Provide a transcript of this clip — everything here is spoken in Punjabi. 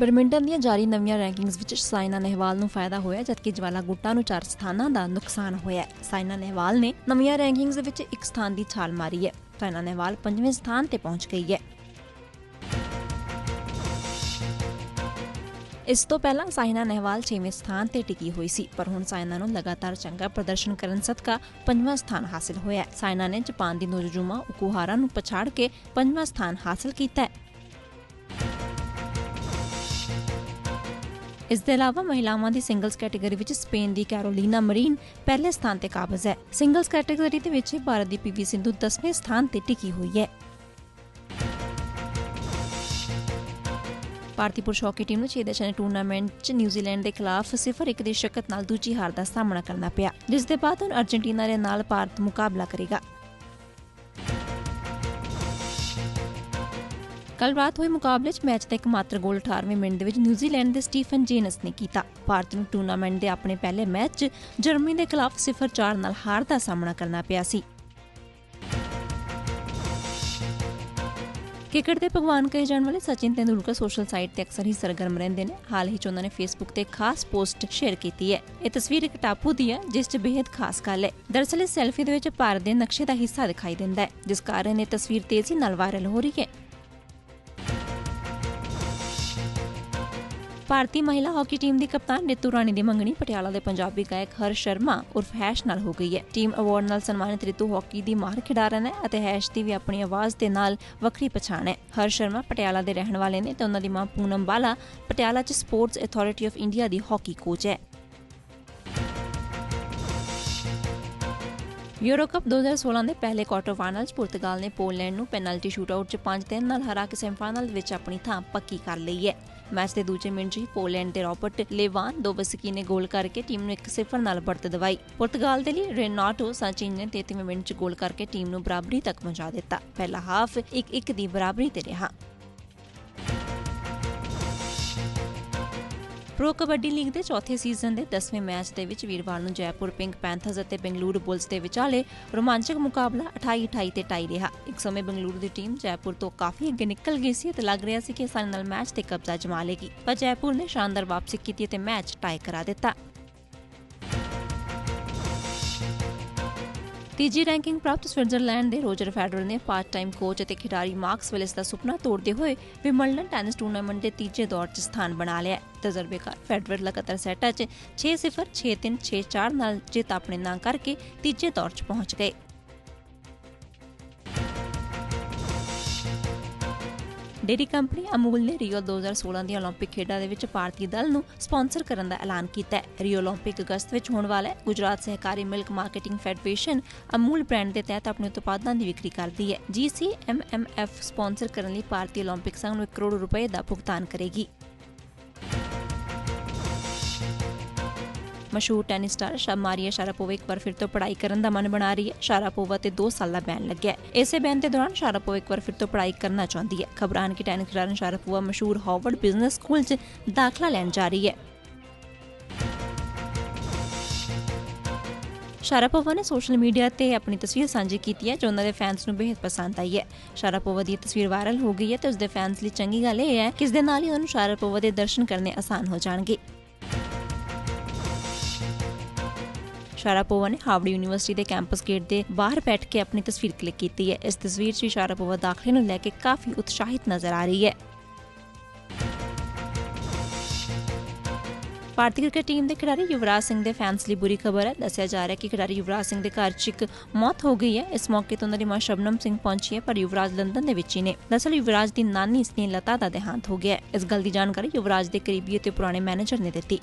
ਬੈਡਮਿੰਟਨ ਦੀਆਂ ਜਾਰੀ ਨਵੀਆਂ ਰੈਂਕਿੰਗਸ ਵਿੱਚ ਸਾਇਨਾ ਨਹਿਵਾਲ ਨੂੰ ਫਾਇਦਾ ਹੋਇਆ, ਜਦਕਿ ਜਵਾਲਾ ਗੁੱਟਾ ਨੂੰ ਚਾਰ ਸਥਾਨਾਂ ਦਾ ਨੁਕਸਾਨ ਹੋਇਆ। ਸਾਇਨਾ ਨਹਿਵਾਲ ਨੇ ਨਵੀਆਂ ਰੈਂਕਿੰਗਸ ਵਿੱਚ ਇੱਕ ਸਥਾਨ ਦੀ ਛਾਲ ਮਾਰੀ ਹੈ। ਸਾਇਨਾ ਨਹਿਵਾਲ ਪੰਜਵੇਂ ਸਥਾਨ ਤੇ ਪਹੁੰਚ ਗਈ ਹੈ। ਇਸ ਤੋਂ ਪਹਿਲਾਂ ਸਾਇਨਾ ਨਹਿਵਾਲ 6ਵੇਂ ਸਥਾਨ ਤੇ ਟਿਕੀ ਹੋਈ ਸੀ, ਪਰ ਹੁਣ ਸਾਇਨਾ ਨੂੰ ਲਗਾਤਾਰ ਚੰਗਾ ਪ੍ਰਦਰਸ਼ਨ ਕਰਨ ਸਦਕਾ ਪੰਜਵਾਂ ਸਥਾਨ ਹਾਸਿਲ ਹੋਇਆ ਸਾਇਨਾ ਨੇ ਜਾਪਾਨ ਦੀ ਨੋਜ਼ੋਜੂਮਾ ਓਕੂਹਾਰਾ ਨੂੰ ਪਛਾੜ ਕੇ ਪੰਜਵਾਂ ਸਥਾਨ ਹਾਸਿਲ ਕੀਤਾ ਹੈ। ਇਸ ਦੇ ਇਲਾਵਾ ਮਹਿਲਾਵਾਂ ਦੀ ਸਿੰਗਲਸ ਕੈਟਾਗਰੀ ਵਿੱਚ ਸਪੇਨ ਦੀ ਕੈਰੋਲੀਨਾ ਮਰੀਨ ਪਹਿਲੇ ਸਥਾਨ ਤੇ ਕਾਬਜ਼ ਹੈ। ਸਿੰਗਲਸ ਕੈਟਾਗਰੀ ਦੇ ਵਿੱਚ ਭਾਰਤ ਦੀ ਪੀਵੀ ਸਿੰਧੂ 10ਵੇਂ ਸਥਾਨ ਤੇ ਟਿਕੀ ਹੋਈ ਹੈ। ਭਾਰਤੀ ਪੁਰਸ਼ ਹਾਕੀ ਟੀਮ ਨੂੰ 6 ਦੇਸ਼ਾਂ ਦੇ ਟੂਰਨਾਮੈਂਟ 'ਚ ਨਿਊਜ਼ੀਲੈਂਡ ਦੇ ਖਿਲਾਫ 0-1 ਦੀ ਸ਼ਕਤ ਨਾਲ ਦੂਜੀ ਹਾਰ ਦਾ ਸਾਹਮਣਾ ਕਰਨਾ ਪਿਆ, ਜਿਸ ਦੇ ਬਾਅਦ ਹੁਣ ਅਰਜنٹੀਨਾ ਦੇ ਨਾਲ ਭਾਰਤ ਮੁਕਾਬਲਾ ਕਰੇਗਾ। ਕੱਲ ਰਾਤ ਹੋਏ ਮੁਕਾਬਲੇ 'ਚ ਮੈਚ ਦਾ ਇੱਕਮਾਤਰ ਗੋਲ 18ਵੇਂ ਮਿੰਟ ਦੇ ਵਿੱਚ ਨਿਊਜ਼ੀਲੈਂਡ ਦੇ ਸਟੀਫਨ ਜੇਨਸ ਨੇ ਕੀਤਾ। ਭਾਰਤ ਨੂੰ ਟੂਰਨਾਮੈਂਟ ਦੇ ਆਪਣੇ ਪਹਿਲੇ ਮੈਚ 'ਚ ਜਰਮਨੀ ਦੇ ਖਿਲਾਫ 0-4 ਨਾਲ ਹਾਰ ਦਾ ਸਾਹਮਣਾ ਕਰਨਾ ਪਿਆ ਸੀ। ਕ੍ਰਿਕਟ ਦੇ ਭਗਵਾਨ ਕਹੇ ਜਾਣ ਵਾਲੇ ਸਚਿਨ ਤੇਂਦੁਲਕਰ ਸੋਸ਼ਲ ਸਾਈਟ ਤੇ ਅਕਸਰ ਹੀ ਸਰਗਰਮ ਰਹਿੰਦੇ ਨੇ। ਹਾਲ ਹੀ 'ਚ ਉਹਨਾਂ ਨੇ ਫੇਸਬੁੱਕ ਤੇ ਖਾਸ ਪੋਸਟ ਸ਼ੇਅਰ ਕੀਤੀ ਹੈ। ਇਹ ਤਸਵੀਰ ਇੱਕ ਟਾਪੂ ਦੀ ਹੈ, ਜਿਸ 'ਚ ਬੇहद ਖਾਸ ਗੱਲ ਹੈ। ਦਰਅਸਲ ਇਸ ਸੈਲਫੀ ਦੇ ਵਿੱਚ ਭਾਰਤ ਦੇ ਨਕਸ਼ੇ ਦਾ ਹਿੱਸਾ ਦਿਖਾਈ ਦਿੰਦਾ ਹੈ, ਜਿਸ ਕਾਰਨ ਇਹ ਤਸਵੀਰ ਤੇਜ਼ੀ ਨਾਲ ਵਾਇਰਲ ਹੋ ਰਹੀ ਹੈ। ਭਾਰਤੀ ਮਹਿਲਾ ਹਾਕੀ ਟੀਮ ਦੀ ਕਪਤਾਨ ਰਿਤੂ ਰਾਣੀ ਦੀ ਮੰਗਣੀ ਪਟਿਆਲਾ ਦੇ ਪੰਜਾਬੀ ਗਾਇਕ ਹਰ ਸ਼ਰਮਾ ਉਰਫ ਹੈਸ਼ ਨਾਲ ਹੋ ਗਈ ਹੈ। ਟੀਮ ਅਵਾਰਡ ਨਾਲ ਸਨਮਾਨਿਤ ਰਿਤੂ ਹਾਕੀ ਦੀ ਮਾਹਰ ਖਿਡਾਰਨ ਹੈ ਅਤੇ ਹੈਸ਼ ਦੀ ਵੀ ਆਪਣੀ ਆਵਾਜ਼ ਦੇ ਨਾਲ ਵੱਖਰੀ ਪਛਾਣ ਹੈ। ਹਰ ਸ਼ਰਮਾ ਪਟਿਆਲਾ ਦੇ ਰਹਿਣ ਵਾਲੇ ਨੇ ਤੇ ਉਹਨਾਂ ਦੀ ਮਾਂ ਪੂਨਮ ਬਾਲਾ ਪਟਿਆਲਾ 'ਚ ਸਪੋਰਟਸ ਅਥਾਰਟੀ ਆਫ ਇੰਡੀਆ ਦੀ ਹਾਕੀ ਕੋਚ ਹੈ। ਯੂਰੋ ਕੱਪ 2016 ਦੇ ਪਹਿਲੇ ਕੁਆਟਰ ਫਾਈਨਲ 'ਚ ਪੁਰਤਗਾਲ ਨੇ ਪੋਲੈਂਡ ਨੂੰ ਪੈਨਲਟੀ ਸ਼ੂਟਆਊਟ 'ਚ 5-3 ਨਾਲ ਹਰਾ ਕੇ ਸੈਮੀਫਾਈਨਲ ਵਿੱਚ ਆਪਣੀ ਥਾਂ ਪੱਕੀ ਕਰ ਲਈ ਹੈ। ਮੈਚ ਦੇ ਦੂਜੇ ਮਿੰਟ 'ਚ ਹੀ ਪੋਲੈਂਡ ਦੇ ਰਾਬਰਟ ਲੇਵਾਨ ਦੋਵਸਕੀ ਨੇ ਗੋਲ ਕਰਕੇ ਟੀਮ ਨੂੰ 1-0 ਨਾਲ ਬੜਤ ਦਵਾਈ। ਪੁਰਤਗਾਲ ਦੇ ਲਈ ਰੇਨਾਟੋ ਸਾਚਿਨ ਨੇ 33ਵੇਂ ਮਿੰਟ 'ਚ ਗੋਲ ਕਰਕੇ ਟੀਮ ਨੂੰ ਬਰਾਬਰੀ ਤੱਕ ਪਹੁੰਚਾ ਦਿੱਤਾ। ਪਹਿਲਾ ਹਾਫ 1-1 ਦੀ ਬਰਾਬਰੀ ਤੇ ਰਿਹਾ। ਪ੍ਰੋ ਕਬੱਡੀ ਲੀਗ ਦੇ ਚੌਥੇ ਸੀਜ਼ਨ ਦੇ 10ਵੇਂ ਮੈਚ ਦੇ ਵਿੱਚ ਵੀਰਵਾਰ ਨੂੰ ਜੈਪੁਰ ਪਿੰਕ ਪੈਂਥਰਸ ਅਤੇ ਬੰਗਲੁਰੂ ਬੁਲਸ ਦੇ ਵਿਚਾਲੇ ਰੋਮਾਂਚਕ ਮੁਕਾਬਲਾ 28-28 ਤੇ ਟਾਈ ਰਿਹਾ। ਇੱਕ ਸਮੇਂ ਬੰਗਲੁਰੂ ਦੀ ਟੀਮ ਜੈਪੁਰ ਤੋਂ ਕਾਫੀ ਅੱਗੇ ਨਿਕਲ ਗਈ ਸੀ ਅਤੇ ਲੱਗ ਰਿਹਾ ਸੀ ਕਿ ਆਸਾਨੀ ਨਾਲ ਮੈਚ ਤੇ ਕਬਜ਼ਾ ਜਮਾ ਲੇਗੀ ਪਰ ਜੈਪੁਰ ਨੇ ਸ਼ਾਨਦਾਰ ਵਾਪਸੀ ਕੀਤੀ ਅਤੇ ਮੈਚ ਟਾਈ ਕਰਾ ਦਿੱਤਾ। ਤੀਜੀ ਰੈਂਕਿੰਗ ਪ੍ਰਾਪਤ ਸਵਿਟਜ਼ਰਲੈਂਡ ਦੇ ਰੋਜਰ ਫੈਡਰਰ ਨੇ ਪਾਰਟ ਟਾਈਮ ਕੋਚ ਅਤੇ ਖਿਡਾਰੀ ਮਾਰਕਸ ਵਿਲਿਸ ਦਾ ਸੁਪਨਾ ਤੋੜਦੇ ਹੋਏ ਵਿਮਲਡਨ ਟੈਨਿਸ ਟੂਰਨਾਮੈਂਟ ਦੇ ਤੀਜੇ ਦੌਰ 'ਚ ਸਥਾਨ ਬਣਾ ਲਿਆ ਤਜਰਬੇਕਾਰ ਫੈਡਰਰ ਲਗਾਤਾਰ ਸੈਟਾਂ 'ਚ 6-0 6-3 6-4 ਨਾਲ ਜਿੱਤ ਆਪਣੇ ਨਾਂ ਕਰਕੇ ਤੀਜੇ ਦੌਰ 'ਚ ਪਹੁੰਚ ਗਏ। ਡੇਰੀ ਕੰਪਨੀ ਅਮੂਲ ਨੇ ਰੀਓ 2016 ਦੀਆਂ 올림픽 ਖੇਡਾਂ ਦੇ ਵਿੱਚ ਭਾਰਤੀ ਦਲ ਨੂੰ ਸਪਾਂਸਰ ਕਰਨ ਦਾ ਐਲਾਨ ਕੀਤਾ ਹੈ ਰੀਓ 올림픽 ਅਗਸਤ ਵਿੱਚ ਹੋਣ ਵਾਲਾ ਹੈ ਗੁਜਰਾਤ ਸਹਿਕਾਰੀ milk marketing federation Amul brand ਦੇ ਤਹਿਤ ਆਪਣੇ ਉਤਪਾਦਾਂ ਦੀ ਵਿਕਰੀ ਕਰਦੀ ਹੈ GCMMF ਸਪਾਂਸਰ ਕਰਨ ਲਈ ਭਾਰਤੀ 올림픽 ਸੰਘ ਨੂੰ 1 ਕਰੋੜ ਰੁਪਏ ਦਾ ਭੁਗਤਾਨ ਕਰੇਗੀ ਮਸ਼ਹੂਰ ਟੈਨਿਸ ਸਟਾਰ ਸ਼ਮਾਰੀਆ ਸ਼ਾਰਾਪੋਵਾ ਇੱਕ ਵਾਰ ਫਿਰ ਤੋਂ ਪੜ੍ਹਾਈ ਕਰਨ ਦਾ ਮਨ ਬਣਾ ਰਹੀ ਹੈ। ਸ਼ਾਰਾਪੋਵਾ ਤੇ 2 ਸਾਲ ਦਾ ਬੈਨ ਲੱਗਿਆ ਹੈ। ਇਸੇ ਬੈਨ ਦੇ ਦੌਰਾਨ ਸ਼ਾਰਾਪੋਵਾ ਇੱਕ ਵਾਰ ਫਿਰ ਤੋਂ ਪੜ੍ਹਾਈ ਕਰਨਾ ਚਾਹੁੰਦੀ ਹੈ। ਖਬਰਾਂ ਕਿ ਟੈਨਿਸ ਖਿਡਾਰਨ ਸ਼ਾਰਾਪੋਵਾ ਮਸ਼ਹੂਰ ਹਾਰਵਰਡ ਬਿਜ਼ਨਸ ਸਕੂਲ 'ਚ ਦਾਖਲਾ ਲੈਣ ਜਾ ਰਹੀ ਹੈ। ਸ਼ਾਰਾਪੋਵਾ ਨੇ ਸੋਸ਼ਲ ਮੀਡੀਆ ਤੇ ਆਪਣੀ ਤਸਵੀਰ ਸਾਂਝੀ ਕੀਤੀ ਹੈ, ਜੋ ਉਹਨਾਂ ਦੇ ਫੈਨਸ ਨੂੰ ਬੇहद ਪਸੰਦ ਆਈ ਹੈ। ਸ਼ਾਰਾਪੋਵਾ ਦੀ ਤਸਵੀਰ ਵਾਇਰਲ ਹੋ ਗਈ ਹੈ ਤੇ ਉਸਦੇ ਫੈਨਸ ਲਈ ਚੰਗੀ ਗੱਲ ਇਹ ਹੈ ਕਿ ਇਸ ਦੇ ਨਾਲ ਹੀ ਉਹਨਾਂ ਨੂੰ ਸ਼ਾਰਾਪੋਵਾ ਦੇ ਦਰਸ਼ਨ ਕਰਨੇ ਆਸਾਨ ਹੋ ਜਾਣਗੇ। ਸ਼ਾਰਾਪੋਵਾ ਨੇ ਹਾਰਵਰਡ ਯੂਨੀਵਰਸਿਟੀ ਦੇ ਕੈਂਪਸ ਗੇਟ ਦੇ ਬਾਹਰ ਬੈਠ ਕੇ ਆਪਣੀ ਤਸਵੀਰ ਕਲਿੱਕ ਕੀਤੀ ਹੈ। ਇਸ ਤਸਵੀਰ 'ਚ ਸ਼ਾਰਾਪੋਵਾ ਦਾਖਲੇ ਨੂੰ ਲੈ ਕੇ ਕਾਫੀ ਉਤਸ਼ਾਹਿਤ ਨਜ਼ਰ ਆ ਰਹੀ ਹੈ। ਭਾਰਤੀ ਕ੍ਰਿਕਟ ਟੀਮ ਦੇ ਖਿਡਾਰੀ ਯੁਵਰਾਜ ਸਿੰਘ ਦੇ ਫੈਨਸ ਲਈ ਬੁਰੀ ਖਬਰ ਹੈ। ਦੱਸਿਆ ਜਾ ਰਿਹਾ ਹੈ ਕਿ ਖਿਡਾਰੀ ਯੁਵਰਾਜ ਸਿੰਘ ਦੇ ਘਰ 'ਚ ਇੱਕ ਮੌਤ ਹੋ ਗਈ ਹੈ। ਇਸ ਮੌਕੇ ਤੇ ਉਹਨਾਂ ਦੀ ਮਾਂ ਸ਼ਬਨਮ ਸਿੰਘ ਪਹੁੰਚੀ ਹੈ, ਪਰ ਯੁਵਰਾਜ ਲੰਡਨ ਦੇ ਵਿੱਚ ਹੀ ਨੇ। ਦਰਅਸਲ ਯੁਵਰਾਜ ਦੀ ਨਾਨੀ ਸਨੇਹ ਲਤਾ ਦਾ ਦੇਹਾਂਤ ਹੋ ਗਿਆ ਇਸ ਗੱਲ ਦੀ ਜਾਣਕਾਰੀ ਯੁਵਰਾਜ ਦੇ ਕਰੀਬੀ ਅਤੇ ਪੁਰਾਣੇ ਮੈਨੇਜਰ ਨੇ ਦਿੱਤੀ।